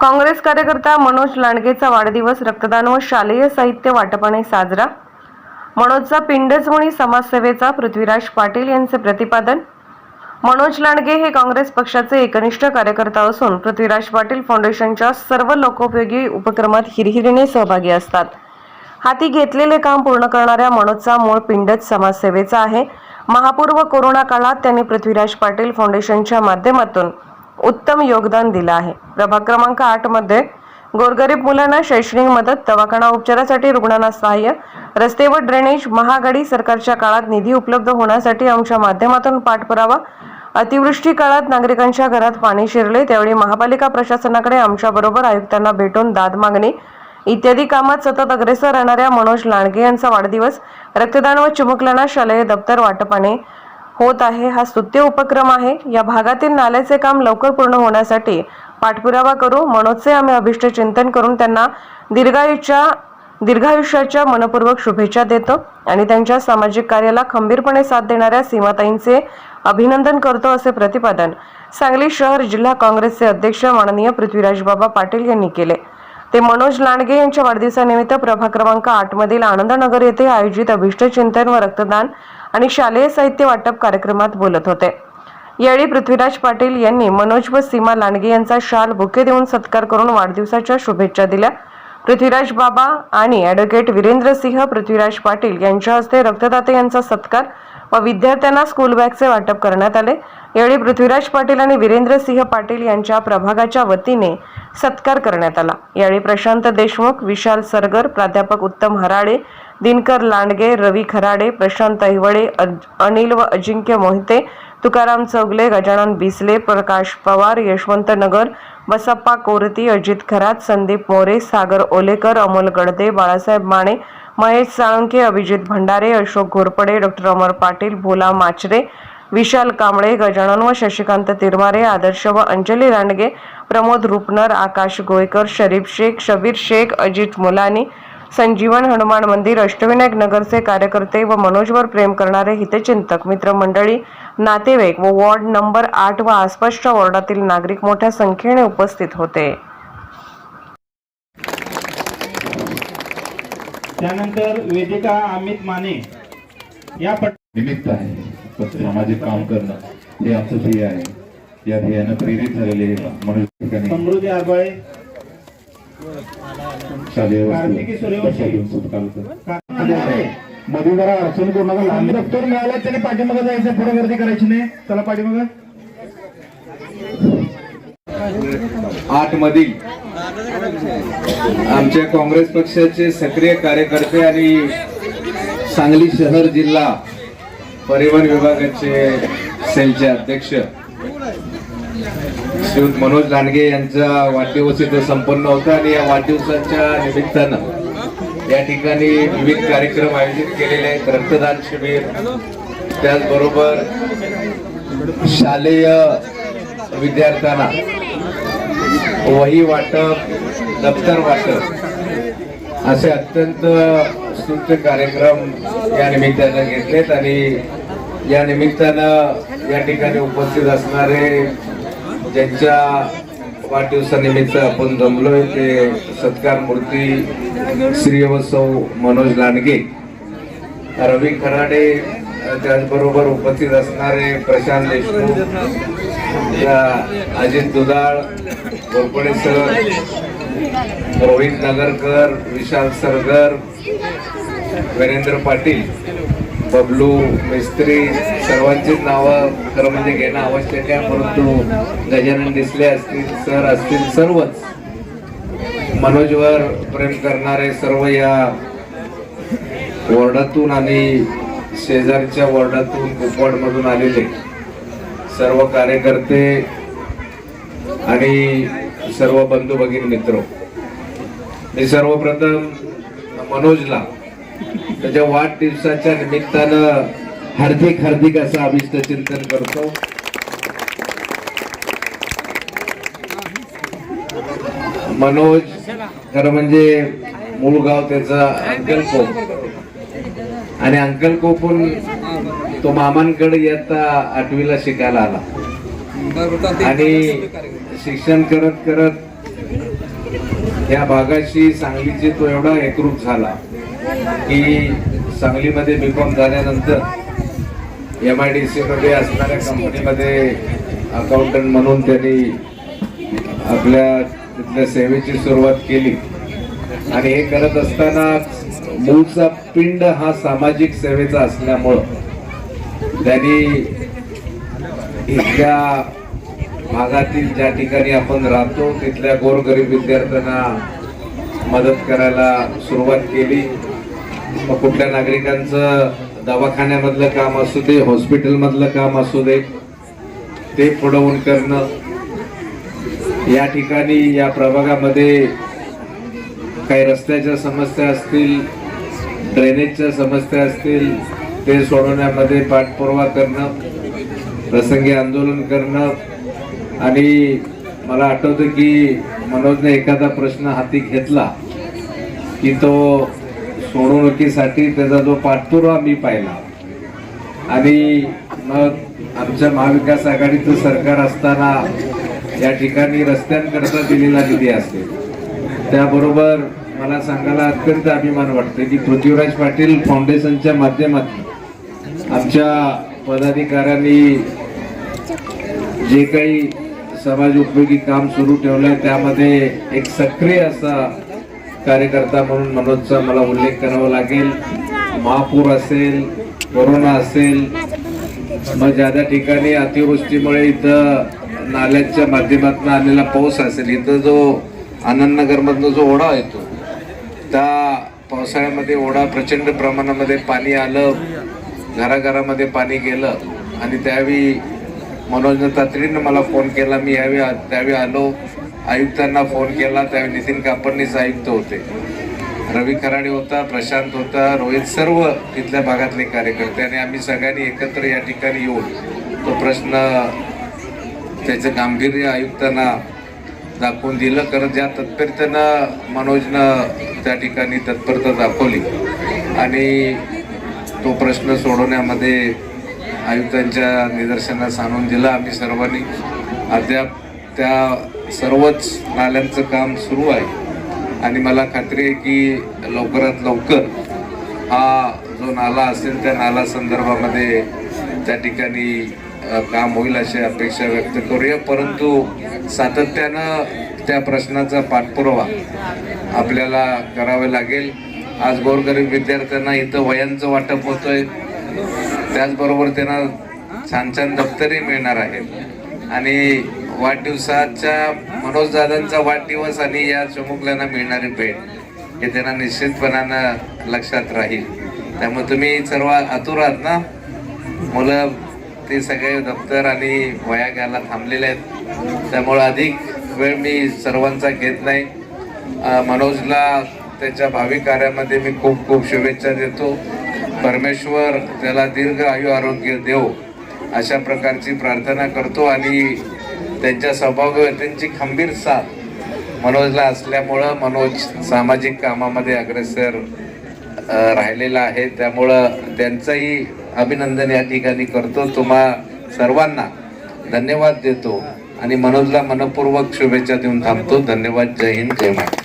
काँग्रेस कार्यकर्ता मनोज लांडगेचा वाढदिवस रक्तदान व शालेय साहित्य वाटपाने साजरा. मनोजचा पिंडजमणी समाजसेवेचा पृथ्वीराज पाटील यांचे प्रतिपादन. मनोज लांडगे हे काँग्रेस पक्षाचे एकनिष्ठ कार्यकर्ता असून पृथ्वीराज पाटील फाउंडेशनच्या सर्व लोकोपयोगी उपक्रमात हिरहिरीने सहभागी असतात. हाती घेतलेले काम पूर्ण करणाऱ्या मनोजचा मूळ पिंडच समाजसेवेचा आहे. महापूर व कोरोना काळात त्यांनी पृथ्वीराज पाटील फाउंडेशनच्या माध्यमातून उत्तम योगदान दिलं आहे. प्रभाग क्रमांक आठमध्ये गोरगरीब मुलांना शैक्षणिक मदत दवाखाना उपचारासाठी रुग्णांना सहाय्य रस्ते व ड्रेनेज महागाडी सरकारच्या काळात निधी उपलब्ध होण्यासाठी आमच्या माध्यमातून पाठपुरावा. अतिवृष्टी काळात नागरिकांच्या घरात पाणी शिरले त्यावेळी महापालिका प्रशासनाकडे आमच्याबरोबर आयुक्तांना भेटून दाद मागणी. इत्यादी कामात सतत अग्रेसर राहणाऱ्या मनोज लांडगे यांचा वाढदिवस. रक्तदान व चिमुकल्यांना शालेय दप्तर वाटपाने. होत आहे. हा स्तुत्य उपक्रम आहे. या भागातील नाल्याचे काम लवकर पूर्ण होण्यासाठी पाठपुरावा करू. मनोजचे आम्ही अभिष्ट चिंतन करून त्यांना दीर्घायुच्या दीर्घायुष्याच्या मनपूर्वक शुभेच्छा देतो आणि त्यांच्या सामाजिक कार्याला खंबीरपणे साथ देणाऱ्या सीमाताईंचे अभिनंदन करतो असे प्रतिपादन सांगली शहर जिल्हा काँग्रेसचे अध्यक्ष माननीय पृथ्वीराज बाबा पाटील यांनी केले. ते मनोज लांडगे यांच्या वाढदिवसानिमित्त प्रभाग क्रमांक आठ मधील आनंदनगर येथे आयोजित अभिष्ट चिंतन व रक्तदान आणि शालेय साहित्य वाटप कार्यक्रमात बोलत होते. यावेळी पृथ्वीराज पाटील यांनी मनोज व सीमा लांडगे यांचा शाल बुके देऊन सत्कार करून वाढदिवसाच्या शुभेच्छा दिल्या. पृथ्वीराज बाबा आणि ॲडव्होकेट वीरेंद्र सिंह पृथ्वीराज पाटील यांच्या हस्ते रक्तदाते यांचा सत्कार व विद्यार्थ्यांना स्कूल बॅगचे वाटप करण्यात आले. यावेळी पृथ्वीराज पाटील आणि वीरेंद्र सिंह पाटील यांच्या प्रभागाच्या वतीने सत्कार करण्यात आला. यावेळी प्रशांत देशमुख विशाल सरगर प्राध्यापक उत्तम हराडे दिनकर लांडगे रवी खराडे प्रशांत हिवळे अनिल व अजिंक्य मोहिते तुकाराम चौगले गजानन बिसले प्रकाश पवार यशवंत नगर बसप्पा कोरती अजित खरात संदीप मोरे सागर ओलेकर अमोल गडदे बाळासाहेब माने महेश साळुंके अभिजित भंडारे अशोक घोरपडे डॉक्टर अमर पाटील भोला माचरे विशाल कांबळे गजानन व शशिकांत तिरमारे आदर्श व अंजली रांडगे प्रमोद रुपनर आकाश गोयकर शरीफ शेख शबीर शेख अजित मुलानी संजीवन हनुमान मंदिर अष्टविनायक नगरचे कार्यकर्ते व मनोजवर प्रेम करणारे हितचिंतक मित्रमंडळी नातेवाईक व वॉर्ड नंबर आठ व आसपासच्या वॉर्डातील नागरिक मोठ्या संख्येने उपस्थित होते. त्यानंतर वेदिका अमित माने या पट निमित्त आहे. सामाजिक काम करणं हे आमचं ध्येय आहे. या ध्येयानं प्रेरित झालेले मनुष्य ठिकाणी समृद्धी आरबळे. कार्तिकी सूर्यवंशी. का- मध्ये जरा अडचण करू? नका लहान दप्तर मिळालं त्याने पाठीमागं जायचं पुढे गर्दी करायची नाही. चला पाठीमागं. आठ मधील आमच्या काँग्रेस पक्षाचे सक्रिय कार्यकर्ते आणि सांगली शहर जिल्हा परिवहन विभागाचे सेलचे अध्यक्ष श्रीयुत मनोज लांडगे यांचा वाढदिवस इथं संपन्न होता आणि या वाढदिवसाच्या निमित्तानं या ठिकाणी विविध कार्यक्रम आयोजित केलेले आहेत. रक्तदान शिबिर त्याचबरोबर शालेय विद्यार्थ्यांना वही वाटप दप्तर वाटप असे अत्यंत स्तुत्य कार्यक्रम या निमित्तानं घेतलेत आणि या निमित्तानं या ठिकाणी उपस्थित असणारे ज्यांच्या वाढदिवसानिमित्त आपण जमलोय ते सत्कार मूर्ती श्री सौ मनोज लांडगे रवी खराडे त्याचबरोबर उपस्थित असणारे प्रशांत देशमुख अजित दुधाळ गोरपडे सर रोहित नगरकर विशाल सरगर वीरेंद्र पाटील बबलू मिस्त्री सर्वांचीच नावं खरं म्हणजे घेणं आवश्यक आहे परंतु गजानन दिसले असतील सर असतील सर्वच मनोजवर प्रेम करणारे सर्व या वॉर्डातून आणि शेजारच्या वॉर्डातून कुपवाडमधून आलेले सर्व कार्यकर्ते आणि सर्व बंधू भगिनी मित्र. मी सर्वप्रथम मनोजला त्याच्या वाढदिवसाच्या निमित्तानं हार्दिक हार्दिक असं अभिष्ट चिंतन करतो. मनोज खरं म्हणजे मूळ गाव त्याचा अंकलकोप आणि अंकलकोपून तो मामांकडे येता आठवीला शिकायला आला. आणि शिक्षण करत करत या भागाशी सांगलीचे तो एवढा एकरूप झाला की सांगलीमध्ये बीकॉम झाल्यानंतर एम आय डी सी मध्ये असणाऱ्या कंपनीमध्ये अकाउंटंट म्हणून त्यांनी आपल्या तिथल्या सेवेची सुरुवात केली. आणि हे करत असताना मूळचा पिंड हा सामाजिक सेवेचा असल्यामुळं त्यांनी इथल्या भागातील ज्या ठिकाणी आपण राहतो तिथल्या गोरगरीब विद्यार्थ्यांना मदत करायला सुरुवात केली. मग कुठल्या नागरिकांचं दवाखान्यामधलं काम असू दे हॉस्पिटलमधलं काम असू दे ते पुढवून करणं. या ठिकाणी या प्रभागामध्ये काही रस्त्याच्या समस्या असतील ड्रेनेजच्या समस्या असतील ते सोडवण्यामध्ये पाठपुरावा करणं प्रसंगी आंदोलन करणं. आणि मला आठवतं की मनोजने एखादा प्रश्न हाती घेतला की तो सोडवणुकीसाठी त्याचा जो पाठपुरावा मी पाहिला. आणि मग आमच्या महाविकास आघाडीचं सरकार असताना या ठिकाणी रस्त्यांकरता दिलेला निधी असेल. त्याबरोबर मला सांगायला अत्यंत अभिमान वाटतो की पृथ्वीराज पाटील फाउंडेशनच्या माध्यमातून आमच्या पदाधिकाऱ्यांनी जे काही समाज उपयोगी काम सुरू ठेवलंय त्यामध्ये एक सक्रिय असा कार्यकर्ता म्हणून मनोजचा मला उल्लेख करावा लागेल. महापूर असेल कोरोना असेल मग ज्या ज्या ठिकाणी अतिवृष्टीमुळे इथं नाल्यांच्या माध्यमातून आलेला पाऊस असेल इथं जो आनंदनगरमधनं जो ओढा येतो त्या पावसाळ्यामध्ये ओढा प्रचंड प्रमाणामध्ये पाणी आलं घराघरामध्ये पाणी गेलं आणि त्यावेळी मनोजनं तातडीनं मला फोन केला. मी यावेळी त्यावेळी आलो. आयुक्तांना फोन केला. त्यावेळी नितीन कापडणीस आयुक्त होते. रवी खराडे होता प्रशांत होता रोहित सर्व तिथल्या भागातले कार्यकर्ते आणि आम्ही सगळ्यांनी एकत्र या ठिकाणी येऊन तो प्रश्न त्याचं गांभीर्य आयुक्तांना दाखवून दिलं कारण ज्या तत्परतेनं मनोजनं त्या ठिकाणी तत्परता दाखवली. आणि तो प्रश्न सोडवण्यामध्ये आयुक्तांच्या निदर्शनास आणून दिला आम्ही सर्वांनी. अद्याप त्या सर्वच नाल्यांचं काम सुरू आहे. आणि मला खात्री आहे की लवकरात लवकर हा जो नाला असेल त्या नाला संदर्भामध्ये त्या ठिकाणी काम होईल अशी अपेक्षा व्यक्त करूया परंतु सातत्यानं त्या प्रश्नाचा पाठपुरावा आपल्याला करावा लागेल. आज गोरगरीब विद्यार्थ्यांना इथं वयांचं वाटप होतंय. त्याचबरोबर त्यांना छान छान दप्तरी मिळणार आहेत. आणि वाढदिवसाच्या मनोज दादांचा वाढदिवस आणि या चमुकल्यांना मिळणारी भेट हे त्यांना निश्चितपणानं लक्षात राहील. त्यामुळे तुम्ही सर्व आतुर आहात ना? मुलं ते सगळे दप्तर आणि वया घ्यायला थांबलेले आहेत. त्यामुळं अधिक वेळ मी सर्वांचा घेत नाही. मनोजला त्याच्या भावी कार्यामध्ये मी खूप खूप शुभेच्छा देतो. परमेश्वर त्याला दीर्घ आयु आरोग्य देव अशा प्रकारची प्रार्थना करतो आणि त्यांच्या स्वभावतेची खंबीर साथ मनोजला असल्यामुळं मनोज सामाजिक कामामध्ये अग्रेसर राहिलेला आहे. त्यामुळं त्यांचंही अभिनंदन या ठिकाणी करतो. तुम्हा सर्वांना धन्यवाद देतो आणि मनोजला मनपूर्वक शुभेच्छा देऊन थांबतो. धन्यवाद. जय हिंद. जय महाराष्ट्र.